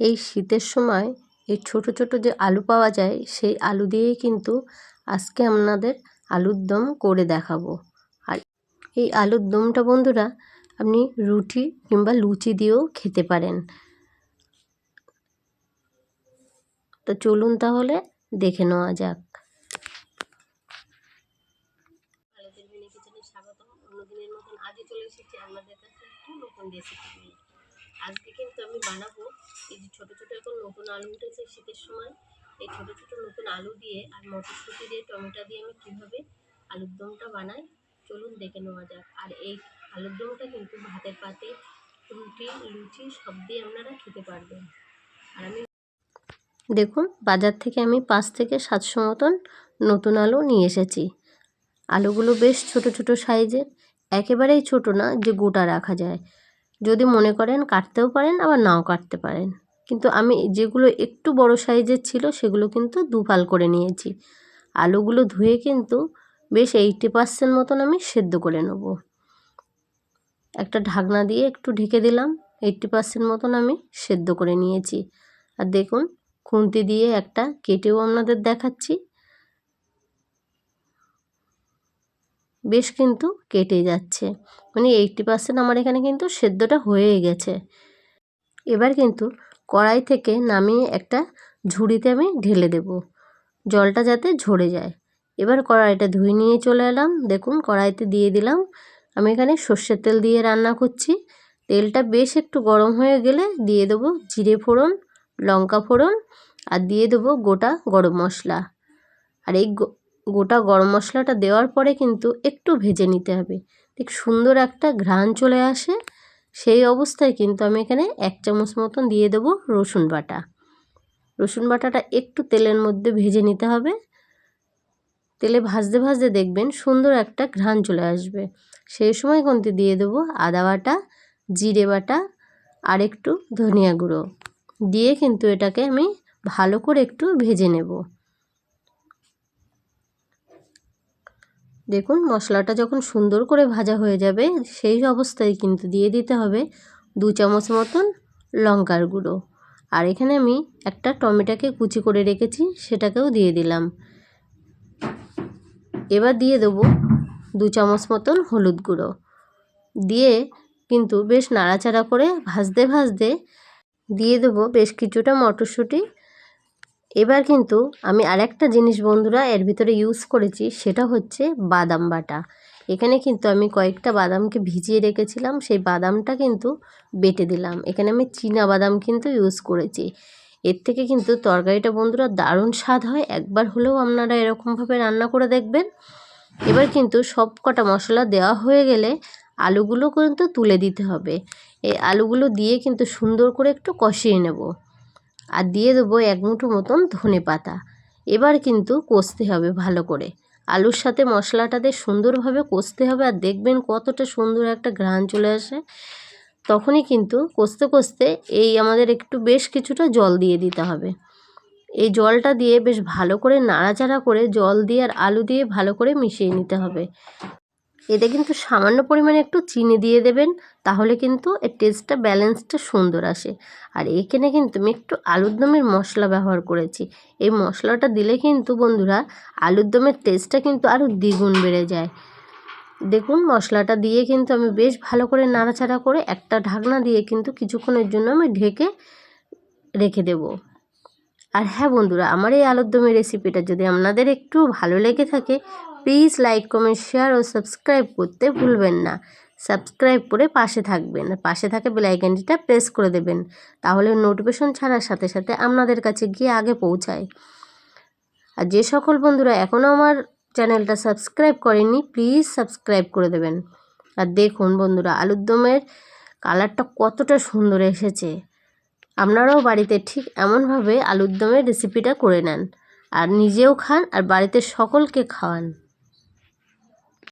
এই শীতের সময় এই ছোট ছোট যে আলু পাওয়া যায়, সেই আলু দিয়েই কিন্তু আজকে আপনাদের আলুর দম করে দেখাবো। আর এই আলুর দমটা বন্ধুরা, আপনি রুটি কিংবা লুচি দিয়েও খেতে পারেন। তো চলুন তাহলে দেখে নেওয়া যাক। অন্যদিনের মতন চলে এসেছি। কাছে একটু নতুন রেসিপি আজকে কিন্তু আমি বানাবো এই যে ছোটো ছোটো এখন নতুন আলু উঠেছে শীতের সময়। এই ছোটো ছোটো নতুন আলু দিয়ে আর মটরশুঁটি দিয়ে, টমেটো দিয়ে আমি কীভাবে আলুর দমটা বানাই, চলুন দেখে নেওয়া যাক। আর এই আলুর দমটা কিন্তু ভাতের পাতে, রুটি, লুচি সব দিয়ে আপনারা খেতে পারবেন। আর আমি দেখুন, বাজার থেকে আমি পাঁচ থেকে সাতশো মতন নতুন আলু নিয়ে এসেছি। আলুগুলো বেশ ছোট ছোট সাইজের, একেবারেই ছোট না যে গোটা রাখা যায়। যদি মনে করেন কাটতেও পারেন, আবার নাও কাটতে পারেন। কিন্তু আমি যেগুলো একটু বড় সাইজের ছিল, সেগুলো কিন্তু দুফাল করে নিয়েছি। আলুগুলো ধুয়ে কিন্তু বেশ এইটি পার্সেন্ট মতন আমি সেদ্ধ করে নেব। একটা ঢাকনা দিয়ে একটু ঢেকে দিলাম এইটটি পার্সেন্ট মতন আমি সেদ্ধ করে নিয়েছি। আর দেখুন, খুন্তি দিয়ে একটা কেটেও আপনাদের দেখাচ্ছি। বেশ কিন্তু কেটে যাচ্ছে। মানে এইটটি পার্সেন্ট আমার এখানে কিন্তু সেদ্ধটা হয়ে গেছে। এবার কিন্তু কড়াই থেকে নামিয়ে একটা ঝুড়িতে আমি ঢেলে দেব। জলটা যাতে ঝরে যায়। এবার কড়াইটা ধুয়ে নিয়ে চলে এলাম। দেখুন, কড়াইতে দিয়ে দিলাম। আমি এখানে সর্ষের তেল দিয়ে রান্না করছি। তেলটা বেশ একটু গরম হয়ে গেলে দিয়ে দেবো জিরে ফোড়ন, লঙ্কা ফোড়ন আর দিয়ে দেবো গোটা গরম মশলা। আর এই গোটা গরম মশলাটা দেওয়ার পরে কিন্তু একটু ভেজে নিতে হবে। ঠিক সুন্দর একটা ঘ্রাণ চলে আসে। সেই অবস্থায় কিন্তু আমি এখানে এক চামচ মতন দিয়ে দেবো রসুন বাটা। রসুন বাটাটা একটু তেলের মধ্যে ভেজে নিতে হবে। তেলে ভাজতে ভাজতে দেখবেন সুন্দর একটা ঘ্রাণ চলে আসবে। সেই সময় কিন্তু দিয়ে দেবো আদা বাটা, জিরে বাটা আর একটু ধনিয়া গুঁড়ো। দিয়ে কিন্তু এটাকে আমি ভালো করে একটু ভেজে নেব। দেখুন, মশলাটা যখন সুন্দর করে ভাজা হয়ে যাবে, সেই অবস্থায় কিন্তু দিয়ে দিতে হবে দু চামচ মতন লঙ্কার গুঁড়ো। আর এখানে আমি একটা টমেটোকে কুচি করে রেখেছি, সেটাকেও দিয়ে দিলাম। এবার দিয়ে দেবো দু চামচ মতন হলুদ গুঁড়ো। দিয়ে কিন্তু বেশ নাড়াচাড়া করে ভাজতে ভাজতে দিয়ে দেবো বেশ কিছুটা মটরশুঁটি এবার কিন্তু আমি আরেকটা জিনিস বন্ধুরা এর ভিতরে ইউজ করেছি, সেটা হচ্ছে বাদাম বাটা। এখানে কিন্তু আমি কয়েকটা বাদামকে ভিজিয়ে রেখেছিলাম, সেই বাদামটা কিন্তু বেটে দিলাম। এখানে আমি চীনা বাদাম কিন্তু ইউজ করেছি। এর থেকে কিন্তু তরকারিটা বন্ধুরা দারুণ স্বাদ হয়, একবার হলেও আপনারা এরকমভাবে রান্না করে দেখবেন। এবার কিন্তু সব কটা মশলা দেওয়া হয়ে গেলে আলুগুলো কিন্তু তুলে দিতে হবে। এই আলুগুলো দিয়ে কিন্তু সুন্দর করে একটু কষিয়ে নেব। আর দিয়ে দেবো এক মুঠো মতন ধনে পাতা। এবার কিন্তু কষতে হবে ভালো করে। আলুর সাথে মশলাটাতে সুন্দরভাবে কষতে হবে আর দেখবেন কতটা সুন্দর একটা ঘ্রাণ চলে আসে। তখনই কিন্তু কষতে কষতে এই আমাদের একটু বেশ কিছুটা জল দিয়ে দিতে হবে। এই জলটা দিয়ে বেশ ভালো করে নাড়াচাড়া করে জল দিয়ে আর আলু দিয়ে ভালো করে মিশিয়ে নিতে হবে। এতে কিন্তু সামান্য পরিমাণে একটু চিনি দিয়ে দেবেন, তাহলে কিন্তু এর টেস্টটা ব্যালেন্সটা সুন্দর আসে। আর এখানে কিন্তু আমি একটু আলুর দমের মশলা ব্যবহার করেছি। এই মশলাটা দিলে কিন্তু বন্ধুরা, আলুর দমের টেস্টটা কিন্তু আরও দ্বিগুণ বেড়ে যায়। দেখুন, মশলাটা দিয়ে কিন্তু আমি বেশ ভালো করে নাড়াচাড়া করে একটা ঢাকনা দিয়ে কিন্তু কিছুক্ষণের জন্য আমি ঢেকে রেখে দেব। আর হ্যাঁ বন্ধুরা, আমার এই আলুর দমের রেসিপিটা যদি আপনাদের একটু ভালো লেগে থাকে প্লিজ লাইক কমেন্ট শেয়ার ও সাবস্ক্রাইব করতে ভুলবেন না। সাবস্ক্রাইব করে পাশে থাকবেন। পাশে থাকে বেলাইকানটিটা প্রেস করে দেবেন। তাহলে নোটিফিকেশন ছাড়ার সাথে সাথে আপনাদের কাছে গিয়ে আগে পৌঁছায়। আর যে সকল বন্ধুরা এখনও আমার চ্যানেলটা সাবস্ক্রাইব করেনি প্লিজ সাবস্ক্রাইব করে দেবেন। আর দেখুন বন্ধুরা আলুর দমের কালারটা কতটা সুন্দর এসেছে। আপনারাও বাড়িতে ঠিক এমনভাবে আলুর দমের রেসিপিটা করে নেন। আর নিজেও খান আর বাড়িতে সকলকে খাওয়ান।